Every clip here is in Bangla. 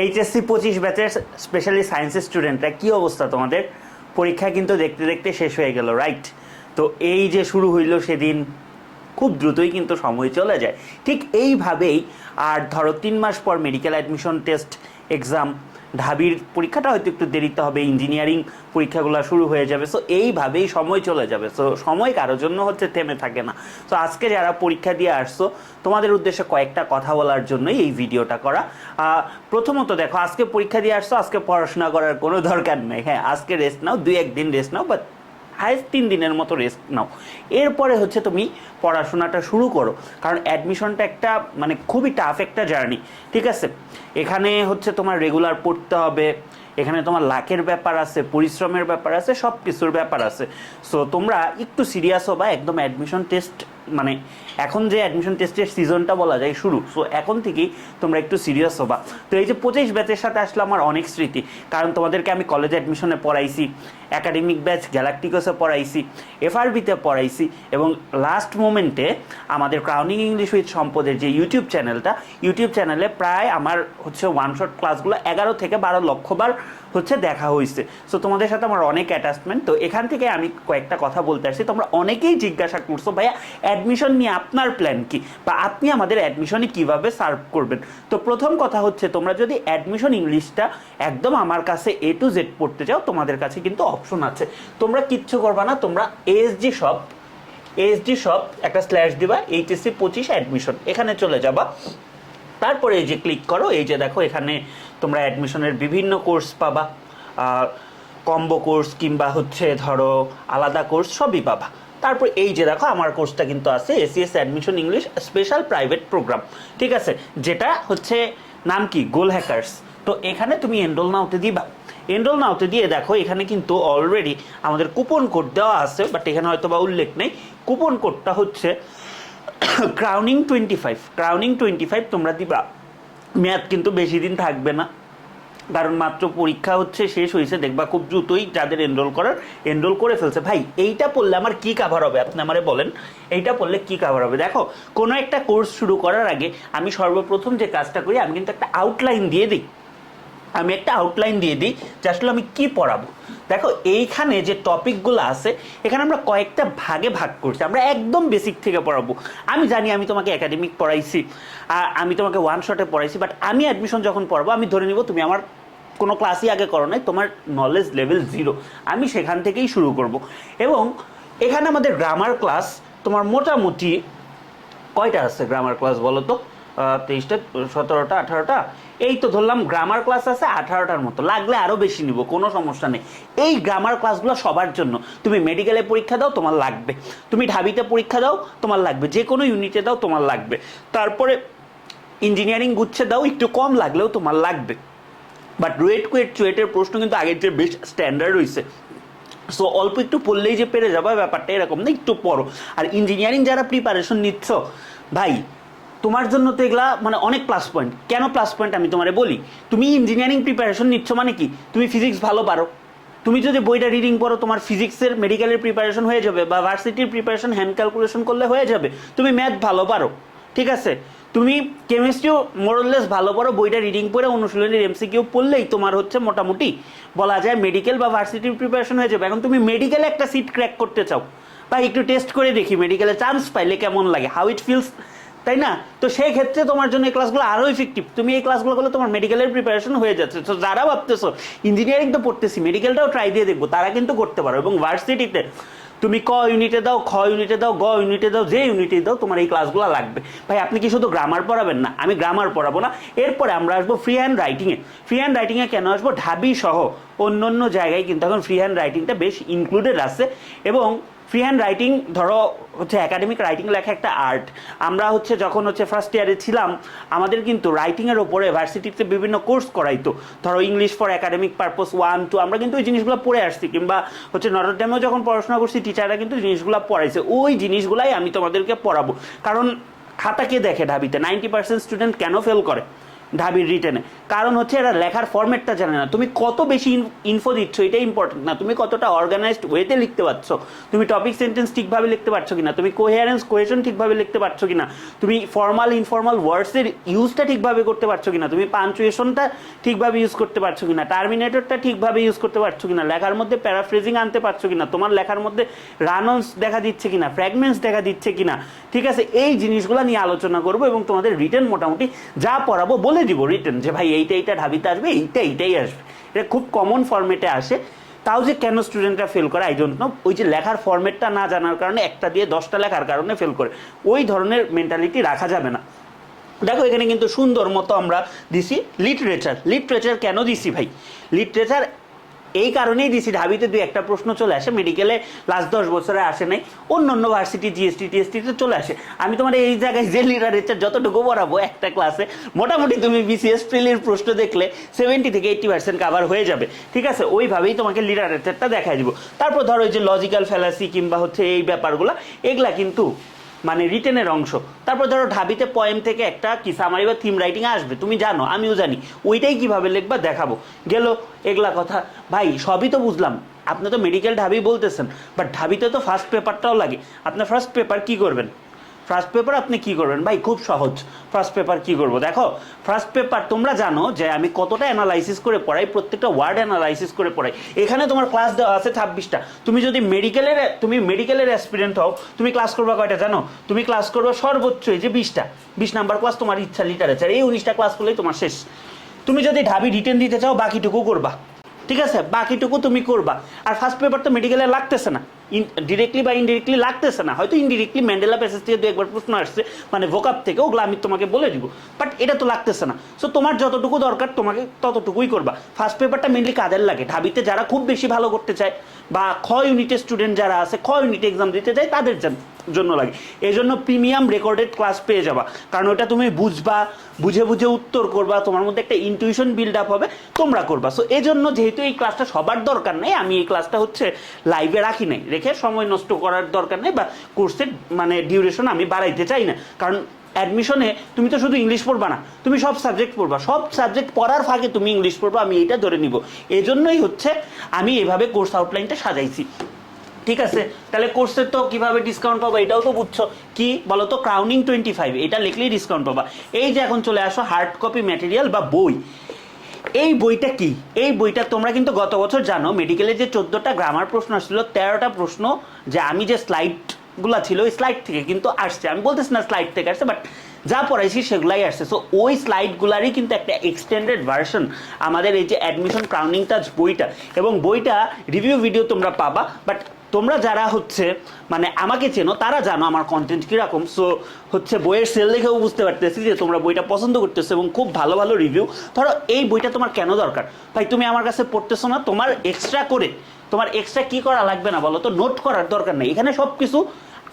এইচএসসি পঁচিশ ব্যাচের স্পেশালি সায়েন্সের স্টুডেন্টরা কী অবস্থা তোমাদের? পরীক্ষা কিন্তু দেখতে দেখতে শেষ হয়ে গেল রাইট তো এই যে শুরু হইল সেদিন, খুব দ্রুতই কিন্তু সময় চলে যায়। ঠিক এইভাবেই আর ধরো তিন মাস পর মেডিকেল অ্যাডমিশন টেস্ট এক্সাম ঢাবির পরীক্ষাটা হয়তো একটু দেরিতে হবে ইঞ্জিনিয়ারিং পরীক্ষাগুলো শুরু হয়ে যাবে। সো এইভাবেই সময় চলে যাবে। সো সময় কারোর জন্য হচ্ছে থেমে থাকে না। সো আজকে যারা পরীক্ষা দিয়ে আসছো, তোমাদের উদ্দেশ্যে কয়েকটা কথা বলার জন্যই এই ভিডিওটা করা। প্রথমত দেখো, আজকে পরীক্ষা দিয়ে আসছো, আজকে পড়াশোনা করার কোনো দরকার নেই। হ্যাঁ আজকে রেস্ট নাও, দুই একদিন রেস্ট নাও বাট হায়েস্ট তিন দিনের মতো রেস্ট নাও। এরপরে হচ্ছে তুমি পড়াশোনাটা শুরু করো। কারণ অ্যাডমিশনটা একটা মানে খুবই টাফ একটা জার্নি ঠিক আছে? এখানে হচ্ছে তোমার রেগুলার পড়তে হবে, এখানে তোমার লাখের ব্যাপার আছে, পরিশ্রমের ব্যাপার আছে সব কিছুর ব্যাপার আছে। সো তোমরা একটু সিরিয়াস হবা, একদম অ্যাডমিশন টেস্ট মানে এখন যে অ্যাডমিশন টেস্টের সিজনটা বলা যায় শুরু সো এখন থেকেই তোমরা একটু সিরিয়াস হবা। তো এই যে পঁচিশ ব্যাচের সাথে আসলে আমার অনেক স্মৃতি, কারণ তোমাদেরকে আমি কলেজ অ্যাডমিশনে পড়াইছি একাডেমিক ব্যাচ গ্যালাকটিকসে পড়াইছি এফআরবিতে পড়াইছি, এবং লাস্ট মোমেন্টে আমাদের ক্রাউনিং ইংলিশ উইথ সম্পদের যে ইউটিউব চ্যানেলটা ইউটিউব চ্যানেলে প্রায় আমার হচ্ছে ওয়ান শট ক্লাসগুলো এগারো থেকে বারো লক্ষবার হচ্ছে দেখা হয়েছে। সো তোমাদের সাথে আমার অনেক অ্যাটাচমেন্ট তো এখান থেকে আমি কয়েকটা কথা বলতে আসছি। তোমরা অনেকেই জিজ্ঞাসা করছ, ভাইয়া অ্যাডমিশন নিয়ে আপনার প্ল্যান কি? বা আপনি আমাদের অ্যাডমিশনে কীভাবে সার্ভ করবেন? তো প্রথম কথা হচ্ছে, তোমরা যদি অ্যাডমিশন ইংলিশটা একদম আমার কাছে এ টু জেড পড়তে চাও, তোমাদের কাছে কিন্তু অপশন আছে। তোমরা কিচ্ছু করবা না, তোমরা এসডি শপ এসডি শপ একটা স্ল্যাশ দিবা এইচএসসি পঁচিশ অ্যাডমিশন এখানে চলে যাবা। তারপরে এই যে ক্লিক করো, এই যে দেখো এখানে তোমরা অ্যাডমিশনের বিভিন্ন কোর্স পাবা। কম্বো কোর্স কিংবা হচ্ছে ধরো আলাদা কোর্স সবই পাবা। তারপর এই যে দেখো, আমার কোর্সটা কিন্তু আছে ACS admission English special private program ঠিক আছে? যেটা হচ্ছে নাম কি? গোল হ্যাকার্স তো এখানে তুমি এনরোল নাওতে দিবা। এনরোল নাওতে দিয়ে দেখো, এখানে কিন্তু অলরেডি আমাদের কুপন কোড দেওয়া আছে বাট এখানে হয়তো বা উল্লেখ নেই। কুপন কোডটা হচ্ছে crowning twenty five crowning twenty five তোমরা দিবা। মেয়াদ কিন্তু বেশি দিন থাকবে না। কারণ মাত্র পরীক্ষা হচ্ছে, শেষ হয়েছে, দেখবা খুব দ্রুতই যাদের এনরোল করার এনরোল করে ফেলছে। ভাই, এইটা পড়লে আমার কি কাভার হবে? আপনি আমারে বলেন। এইটা পড়লে কি কাভার হবে? দেখো, কোনো একটা কোর্স শুরু করার আগে আমি সর্বপ্রথম যে কাজটা করি, আমি কিন্তু একটা আউটলাইন দিয়ে দিই। আমি একটা আউটলাইন দিয়ে দিই যে আসলে আমি কি পড়াবো। দেখো, এইখানে যে টপিকগুলো আছে, এখানে আমরা কয়েকটা ভাগে ভাগ করছি। আমরা একদম বেসিক থেকে পড়াবো। আমি জানি আমি তোমাকে একাডেমিক পড়াইছি, আর আমি তোমাকে ওয়ান শটে পড়াইছি বাট আমি অ্যাডমিশন যখন পড়াবো, আমি ধরে নিব তুমি আমার কোনো ক্লাসই আগে করো নাই, তোমার নলেজ লেভেল জিরো আমি সেখান থেকেই শুরু করব। এবং এখানে আমাদের গ্রামার ক্লাস তোমার মোটামুটি কয়টা আছে গ্রামার ক্লাস বলো তো তেইশটা, সতেরোটা, আঠারোটা? এই তো ধরলাম গ্রামার ক্লাস আছে আঠারোটার মতো, লাগলে আরও বেশি নিব, কোনো সমস্যা নেই। এই গ্রামার ক্লাসগুলো সবার জন্য। তুমি মেডিকেলে পরীক্ষা দাও, তোমার লাগবে। তুমি ঢাবিতে পরীক্ষা দাও, তোমার লাগবে। যে কোনো ইউনিটে দাও, তোমার লাগবে। তারপরে ইঞ্জিনিয়ারিং গুচ্ছে দাও, একটু কম লাগলেও তোমার লাগবে। বাট রুয়েট কুয়েট চুয়েটের প্রশ্ন কিন্তু আগের যে বেশ স্ট্যান্ডার্ড হয়েছে সো অল্প একটু পড়লেই যে পেরে যাবে, ব্যাপারটা এরকম না, একটু পড়ো। আর ইঞ্জিনিয়ারিং যারা প্রিপারেশন নিচ্ছ, ভাই তোমার জন্য তো এগুলা মানে অনেক প্লাস পয়েন্ট কেন প্লাস পয়েন্ট আমি তোমারে বলি? তুমি ইঞ্জিনিয়ারিং প্রিপারেশন নিচ্ছ মানে কি? তুমি ফিজিক্স ভালো পারো। তুমি যদি বইটা রিডিং পড়ো, তোমার ফিজিক্সের মেডিকেলের প্রিপারেশন হয়ে যাবে বা ভার্সিটির প্রিপারেশন হ্যান্ড ক্যালকুলেশন করলে হয়ে যাবে। তুমি ম্যাথ ভালো পারো। ঠিক আছে? তুমি কেমিস্ট্রিও মোরলেস ভালো পারো। বইটা রিডিং পড়ে অনুশীলনের এমসিকিউ পড়লেই তোমার হচ্ছে মোটামুটি বলা যায় মেডিকেল বা ভার্সিটির প্রিপারেশন হয়ে যাবে। এখন তুমি মেডিকেলে একটা সিট ক্র্যাক করতে চাও। বা একটু টেস্ট করে দেখি। মেডিকেলে চান্স পাইলে কেমন লাগে? হাউ ইট ফিলস তাই না? তো সেই ক্ষেত্রে তোমার জন্য এই ক্লাসগুলো আরও ইফেক্টিভ তুমি এই ক্লাসগুলো করলে তোমার মেডিকেলের প্রিপারেশন হয়ে যাচ্ছে। তো যারা ভাবতেছো ইঞ্জিনিয়ারিং তো পড়তেছি মেডিকেলটাও ট্রাই দিয়ে দেখব, তারা কিন্তু করতে পারো। এবং ভার্সিটিতে তুমি ক ইউনিটে দাও, খ ইউনিটে দাও, গ ইউনিটে দাও, যে ইউনিটে দাও, তোমার এই ক্লাসগুলো লাগবে। ভাই, আপনি কি শুধু গ্রামার পড়াবেন না? আমি গ্রামার পড়াবো না। এরপরে আমরা আসব ফ্রি হ্যান্ড রাইটিংয়ে ফ্রি হ্যান্ড রাইটিংয়ে কেন আসব? ঢাবি সহ অন্য অন্য জায়গায় কিন্তু এখন ফ্রি হ্যান্ড রাইটিংটা বেশ ইনক্লুডেড আছে। এবং ফ্রি হ্যান্ড রাইটিং ধরো হচ্ছে একাডেমিক রাইটিং লেখা একটা আর্ট আমরা হচ্ছে যখন হচ্ছে ফার্স্ট ইয়ারে ছিলাম, আমাদের কিন্তু রাইটিংয়ের ওপরে ভার্সিটিতে বিভিন্ন কোর্স করাইতো। ধরো English for academic purpose one two আমরা কিন্তু ওই জিনিসগুলো পড়ে আসছি। কিংবা হচ্ছে নটরডেমেও যখন পড়াশোনা করছি টিচাররা কিন্তু জিনিসগুলো পড়াইছে। ওই জিনিসগুলাই আমি তোমাদেরকে পড়াবো। কারণ খাতা কে দেখে ঢাবিতে? নাইনটি পার্সেন্ট স্টুডেন্ট কেন ফেল করে? ঢাবির রিটেনে কারণ হচ্ছে এরা লেখার ফরম্যাটটা জানে না। তুমি কত বেশি ইনফো দিচ্ছ এটা ইম্পর্টেন্ট না। তুমি কতটা অর্গানাইজড ওয়েতে লিখতে পারছ। তুমি টপিক সেন্টেন্স ঠিকভাবে লিখতে পারছ কিনা। তুমি কোহেয়ারেন্স কোয়েশন ঠিকভাবে লিখতে পারছ কিনা। তুমি ফর্মাল ইনফর্মাল ওয়ার্ডসের ইউজটা ঠিকভাবে করতে পারছ কিনা। তুমি পাঞ্চুয়েশনটা ঠিকভাবে ইউজ করতে পারছ কিনা। টার্মিনেটরটা ঠিকভাবে ইউজ করতে পারছ কিনা। লেখার মধ্যে প্যারাফ্রেজিং আনতে পারছ কিনা। তোমার লেখার মধ্যে রানন্স দেখা দিচ্ছে কিনা। ফ্র্যাগমেন্টস দেখা দিচ্ছে কিনা। ঠিক আছে? এই জিনিসগুলো নিয়ে আলোচনা করব এবং তোমাদের রিটার্ন মোটামুটি যা পড়াবো বলে দিব রিটার্ন যে ভাই এইটা এইটা ঢাবিতে আসবে, এইটা এইটাই আসবে। এটা খুব কমন ফর্মেটে আসে। তাও যে কেন স্টুডেন্টরা ফেল করে আই ডোন্ট নো ওই যে লেখার ফর্মেটটা না জানার কারণে একটা দিয়ে দশটা লেখার কারণে ফেল করে। ওই ধরনের মেন্টালিটি রাখা যাবে না। দেখো, এখানে কিন্তু সুন্দর মতো আমরা দিছি লিটারেচার লিটারেচার কেন দিছি ভাই? লিটারেচার এই কারণেই দিছি ঢাবিতে দুই একটা প্রশ্ন চলে আসে মেডিকেলে লাস্ট দশ বছরে আসে নাই অন্য অন্য ভার্সিটি জিএসটি টিএসটিতে চলে আসে। আমি তোমার এই জায়গায় যে লিটারেচার যতটুকু পড়াবো একটা ক্লাসে মোটামুটি তুমি বিসিএস প্রিলির প্রশ্ন দেখলে সেভেন্টি থেকে এইট্টি পার্সেন্ট কাভার হয়ে যাবে। ঠিক আছে? ওইভাবেই তোমাকে লিটারেচারটা দেখাই দিব। তারপর ধরো ওই যে লজিক্যাল ফ্যালাসি কিংবা হচ্ছে এই ব্যাপারগুলো, এগুলা কিন্তু মানে রিটেনের অংশ। তারপর ধরো ঢাবিতে পয়েম থেকে একটা কি সামারি বা থিম রাইটিং আসবে, তুমি জানো, আমিও জানি। ওইটাই কীভাবে লিখবা দেখাবো। গেল এগলা কথা। ভাই, সবই তো বুঝলাম। আপনি তো মেডিকেল ঢাবি বলতেছেন বাট ঢাবিতে তো ফার্স্ট পেপারটাও লাগে। আপনার ফার্স্ট পেপার কি করবেন? ফার্স্ট পেপার আপনি কি করবেন? ভাই, খুব সহজ। ফার্স্ট পেপার কি করব? দেখো ফার্স্ট পেপার তোমরা জানো যে আমি কতটা অ্যানালাইসিস করে পড়াই, প্রত্যেকটা ওয়ার্ড অ্যানালাইসিস করে পড়াই। এখানে তোমার ক্লাস দেওয়া আছে ছাব্বিশটা। তুমি যদি মেডিকেলের তুমি মেডিকেলের অ্যাসপিরেন্ট হও, তুমি ক্লাস করবা কয়টা জানো? তুমি ক্লাস করবা সর্বোচ্চ, এই যে বিশটা। বিশ নাম্বার ক্লাস তোমার ইচ্ছা লিটারেচার এই উনিশটা ক্লাস করলেই তোমার শেষ। তুমি যদি ঢাবি রিটেন দিতে চাও, বাকিটুকু করবা। ঠিক আছে? বাকিটুকু তুমি করবা। আর ফার্স্ট পেপার তো মেডিকেলে লাগতেছে না। ডিরেক্টলি বা ইনডিরেক্টলি লাগতেছে না। হয়তো ইনডিরেক্টলি ম্যান্ডেলা প্যাসেজ থেকে দু একবার প্রশ্ন আসছে মানে ভোকাপ থেকে ওগুলো আমি তোমাকে বলে দিব। বাট এটা তো লাগতেছে না। সো তোমার যতটুকু দরকার তোমাকে ততটুকুই করবা। ফার্স্ট পেপারটা মেনলি কাদের লাগে? ঢাবিতে যারা খুব বেশি ভালো করতে চায় বা খ ইউনিটের স্টুডেন্ট যারা আছে, খ ইউনিটে এক্সাম দিতে চায় তাদের জন- জন্য লাগে। এই জন্য প্রিমিয়াম রেকর্ডেড ক্লাস পেয়ে যাবা। কারণ ওটা তুমি বুঝবা, বুঝে বুঝে উত্তর করবা, তোমার মধ্যে একটা ইনটিউশন বিল্ড আপ হবে, তোমরা করবা। সো এই জন্য যেহেতু এই ক্লাসটা সবার দরকার নেই, আমি এই ক্লাসটা হচ্ছে লাইভে রাখি নাই। রেখে সময় নষ্ট করার দরকার নেই বা কোর্সের মানে ডিউরেশন আমি বাড়াইতে চাই না। কারণ অ্যাডমিশনে তুমি তো শুধু ইংলিশ পড়বা না, তুমি সব সাবজেক্ট পড়বা। সব সাবজেক্ট পড়ার ফাঁকে তুমি ইংলিশ পড়বা, আমি এইটা ধরে নিব। এই জন্যই হচ্ছে আমি এভাবে কোর্স আউটলাইনটা সাজাইছি। ঠিক আছে? তাহলে কোর্সের তো কীভাবে ডিসকাউন্ট পাবো এটাও তো বুঝছ। কি বলো তো ক্রাউনিং টোয়েন্টি ফাইভ এটা লিখলেই ডিসকাউন্ট পাবা। এই যে এখন চলে আসো হার্ড কপি ম্যাটেরিয়াল বা বই। এই বইটা কি? এই বইটা তোমরা কিন্তু গত বছর জানো মেডিকেলে যে চোদ্দোটা গ্রামার প্রশ্ন আসছিল, তেরোটা প্রশ্ন যে আমি যে স্লাইডগুলো ছিল, ওই স্লাইড থেকে কিন্তু আসছে। আমি বলতেছি না স্লাইড থেকে আসছে বাট যা পড়াইছি সেগুলাই আসছে। সো ওই স্লাইডগুলারই কিন্তু একটা এক্সটেন্ডেড ভার্সন আমাদের এই যে অ্যাডমিশন ক্রাউনিং টাচ বইটা। এবং বইটা রিভিউ ভিডিও তোমরা পাবা বাট তোমরা যারা হচ্ছে মানে আমাকে চেনো, তারা জানো আমার কন্টেন্ট কীরকম। সো হচ্ছে বইয়ের সেল দেখেও বুঝতে পারতেছি যে তোমরা বইটা পছন্দ করতেছো এবং খুব ভালো ভালো রিভিউ ধরো, এই বইটা তোমার কেন দরকার? ভাই, তুমি আমার কাছে পড়তেছো না, তোমার এক্সট্রা করে, তোমার এক্সট্রা কি করা লাগবে না বলো তো? নোট করার দরকার নেই। এখানে সব কিছু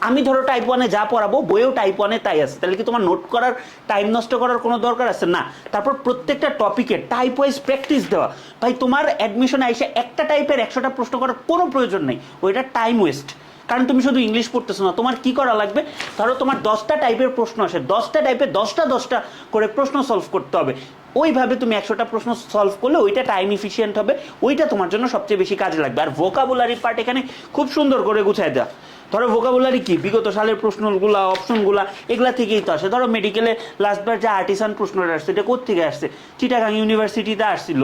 আমি ধরো টাইপ ওয়ানে যা পড়াবো বইয়েও টাইপ ওয়ানে তাই আছে। তাহলে কি তোমার নোট করার টাইম নষ্ট করার কোনো দরকার আছে? না। তারপর প্রত্যেকটা টপিকে টাইপ ওয়াইজ প্র্যাকটিস দেওয়া। ভাই, তোমার অ্যাডমিশনে এসে একটা টাইপের একশোটা প্রশ্ন করার কোনো প্রয়োজন নেই। ওইটা টাইম ওয়েস্ট কারণ তুমি শুধু ইংলিশ পড়তেছো না। তোমার কি করা লাগবে? ধরো তোমার দশটা টাইপের প্রশ্ন আসে। দশটা টাইপের দশটা দশটা করে প্রশ্ন সলভ করতে হবে। ওইভাবে তুমি একশোটা প্রশ্ন সলভ করলে ওইটা টাইম ইফিসিয়েন্ট হবে। ওইটা তোমার জন্য সবচেয়ে বেশি কাজে লাগবে। আর ভোকাবুলারি পার্ট এখানে খুব সুন্দর করে গুছায় দেওয়া। ধরো ভোকাবুলারি কি? বিগত সালের প্রশ্নগুলা অপশনগুলা এগুলা থেকেই তো আসে। ধরো মেডিকেলে লাস্টবার যে আর্টিসান প্রশ্নটা আসছে, এটা কোথেকে আসছে? চিটাগাং ইউনিভার্সিটিতে আসছিল।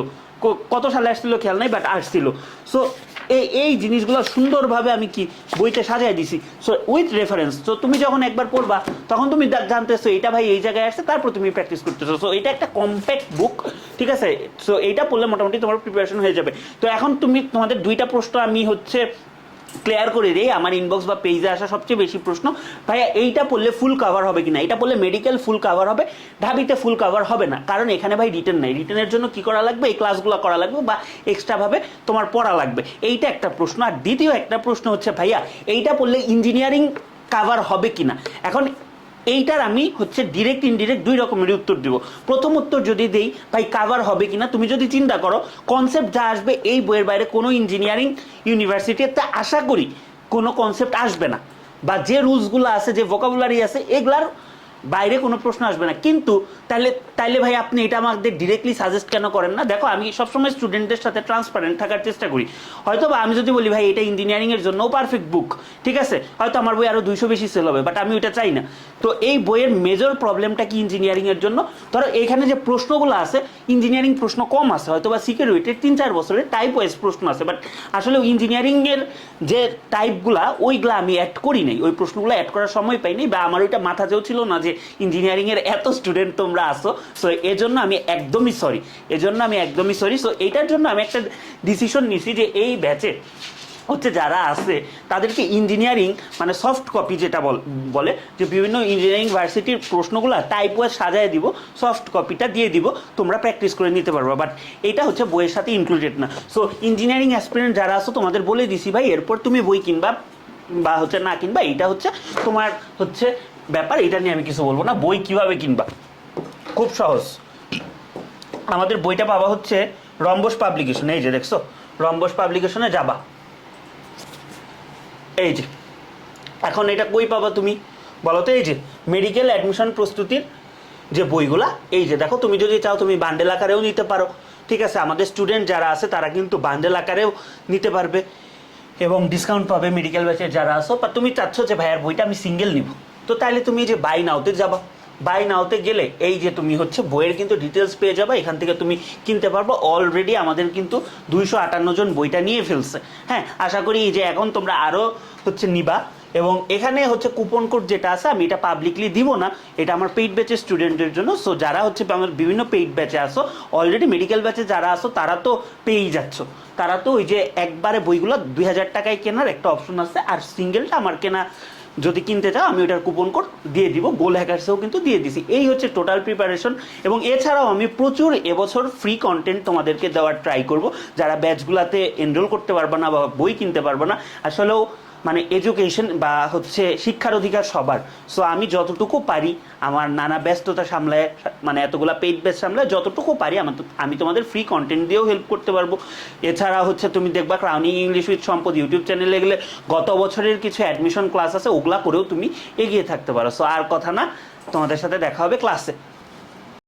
কত সালে আসছিল খেয়াল নাই বাট আসছিল। সো এই এই জিনিসগুলো সুন্দরভাবে আমি কি বইতে সাজাই দিছি। সো উইথ রেফারেন্স তো তুমি যখন একবার পড়বা, তখন তুমি জানতেছো, এটা ভাই এই জায়গায় আসছে তারপর তুমি প্র্যাকটিস করতেছো। সো এটা একটা কম্প্যাক্ট বুক ঠিক আছে? সো এইটা পড়লে মোটামুটি তোমার প্রিপারেশন হয়ে যাবে। তো এখন তুমি তোমাদের দুইটা প্রশ্ন আমি হচ্ছে ক্লিয়ার করে দেই, আমার ইনবক্স বা পেজে আসা সবচেয়ে বেশি প্রশ্ন, ভাইয়া, এইটা পড়লে ফুল কাভার হবে কিনা? এটা পড়লে মেডিকেল ফুল কাভার হবে? ঢাবিতে ফুল কাভার হবে না। কারণ এখানে ভাই রিটার্ন নাই। রিটার্নের জন্য কি করা লাগবে? এই ক্লাসগুলো করা লাগবে বা এক্সট্রাভাবে তোমার পড়া লাগবে। এইটা একটা প্রশ্ন। আর দ্বিতীয় একটা প্রশ্ন হচ্ছে, ভাইয়া, এইটা পড়লে ইঞ্জিনিয়ারিং কাভার হবে কিনা? এখন এইটার আমি হচ্ছে ডিরেক্ট ইনডিরেক্ট দুই রকমের উত্তর দিব। প্রথম উত্তর যদি দেই, ভাই কাভার হবে কিনা, তুমি যদি চিন্তা করো কনসেপ্ট যা আসবে, এই বইয়ের বাইরে কোনো ইঞ্জিনিয়ারিং ইউনিভার্সিটিতে আশা করি কোনো কনসেপ্ট আসবে না। বা যে রুলসগুলো আছে, যে ভোকাবুলারি আছে, এগুলার বাইরে কোনো প্রশ্ন আসবে না। কিন্তু তাহলে তাইলে ভাই আপনি এটা আমাদের ডিরেক্টলি সাজেস্ট কেন করেন না? দেখো, আমি সবসময় স্টুডেন্টদের সাথে ট্রান্সপারেন্ট থাকার চেষ্টা করি। হয়তো বা আমি যদি বলি, ভাই, এটা ইঞ্জিনিয়ারিং এর জন্য পারফেক্ট বুক ঠিক আছে? হয়তো আমার বই আরও দুইশো বেশি সেল হবে বাট আমি ওইটা চাই না। তো এই বইয়ের মেজর প্রবলেমটা কি ইঞ্জিনিয়ারিং এর জন্য? ধরো এখানে যে প্রশ্নগুলো আছে ইঞ্জিনিয়ারিং প্রশ্ন কম আছে হয়তো বা সিকিউরিটির তিন চার বছরের টাইপ ওয়াইজ প্রশ্ন আছে বাট আসলে ইঞ্জিনিয়ারিং এর যে টাইপগুলা ওইগুলা আমি অ্যাড করি নাই। ওই প্রশ্নগুলো অ্যাড করার সময় পাইনি বা আমার ওইটা মাথাতেও ছিল না যে ইঞ্জিনিয়ারিং এর এত স্টুডেন্ট তোমরা আসো সো এজন্য আমি একদমই সরি এর জন্য আমি একদমই সরি সো এইটার জন্য আমি একটা ডিসিশন নিছি যে এই ব্যাচে হচ্ছে যারা আছে, তাদেরকে ইঞ্জিনিয়ারিং মানে সফট কপি যেটা বল- বলে, যে বিভিন্ন ইঞ্জিনিয়ারিং ভার্সিটির প্রশ্নগুলো টাইপ ওয়াইজ সাজায় দিব সফট কপিটা দিয়ে দিব, তোমরা প্র্যাকটিস করে নিতে পারবে। বাট এটা হচ্ছে বইয়ের সাথে ইনক্লুডেড না। সো ইঞ্জিনিয়ারিং অ্যাসপিরেন্ট যারা আছো, তোমাদের বলে দিছি, ভাই, এরপর তুমি বই কিনবা বা হচ্ছে না কিনবা, এটা হচ্ছে তোমার হচ্ছে ব্যাপার, এটা নিয়ে আমি কিছু বলব না। বই কীভাবে কিনবা? খুব সহজ। আমাদের বইটা পাবা হচ্ছে রম্বস পাবলিকেশন। এই যে দেখছ রম্বস পাবলিকেশনে যাবা। এই যে, এখন এটা কই পাবা তুমি? বলো তো, এই যে মেডিকেল অ্যাডমিশন প্রস্তুতির যে বইগুলা, এই যে দেখো, তুমি যদি চাও তুমি বান্ডেল আকারেও নিতে পারো। ঠিক আছে, আমাদের স্টুডেন্ট যারা আছে, তারা কিন্তু বান্ডেল আকারেও নিতে পারবে এবং ডিসকাউন্ট পাবে মেডিকেল ব্যাচের যারা আসো বা তুমি চাচ্ছ যে ভাইয়ার বইটা আমি সিঙ্গেল নিব। তো তাহলে তুমি যে বাই নাওতে যাবা। বাই নাওতে গেলে এই যে তুমি হচ্ছে বইয়ের কিন্তু ডিটেলস পেয়ে যাবে, এখান থেকে তুমি কিনতে পারব। অলরেডি আমাদের কিন্তু দুইশো আটান্ন জন বইটা নিয়ে ফেলছে। হ্যাঁ আশা করি এই যে এখন তোমরা আরও হচ্ছে নিবা। এবং এখানে হচ্ছে কুপন কোড যেটা আছে, আমি এটা পাবলিকলি দিব না। এটা আমার পেইড ব্যাচের স্টুডেন্টের জন্য। সো যারা হচ্ছে আমার বিভিন্ন পেইড ব্যাচে আসো অলরেডি মেডিকেল ব্যাচে যারা আসো তারা তো পেয়েই যাচ্ছ। তারা তো ওই যে একবারে বইগুলো দুই হাজার টাকায় কেনার একটা অপশন আছে। আর সিঙ্গেলটা আমার কেনা যদি কিনতে চাও, আমি ওটার কুপন কোড দিয়ে দিব গোল হ্যাকার্সেও কিন্তু দিয়ে দিছি। এই হচ্ছে টোটাল প্রিপারেশন এবং এছাড়াও আমি প্রচুর এবছর ফ্রি কন্টেন্ট তোমাদেরকে দেওয়ার ট্রাই করব। যারা ব্যাচগুলাতে এনরোল করতে পারবে না বা বই কিনতে পারবে না, আসলেও মানে এডুকেশন বা হচ্ছে শিক্ষার অধিকার সবার। সো আমি যতটুকু পারি আমার নানা ব্যস্ততা সামলায় মানে এতগুলা পেইড বেস সামলায়, যতটুকু পারি আমার আমি তোমাদের ফ্রি কন্টেন্ট দিয়েও হেল্প করতে পারব। এছাড়া হচ্ছে তুমি দেখবা crowning English with Sampad YouTube চ্যানেলে গেলে গত বছরের কিছু অ্যাডমিশন ক্লাস আছে, ওগুলা করেও তুমি এগিয়ে থাকতে পারো। সো আর কথা না, তোমাদের সাথে দেখা হবে ক্লাসে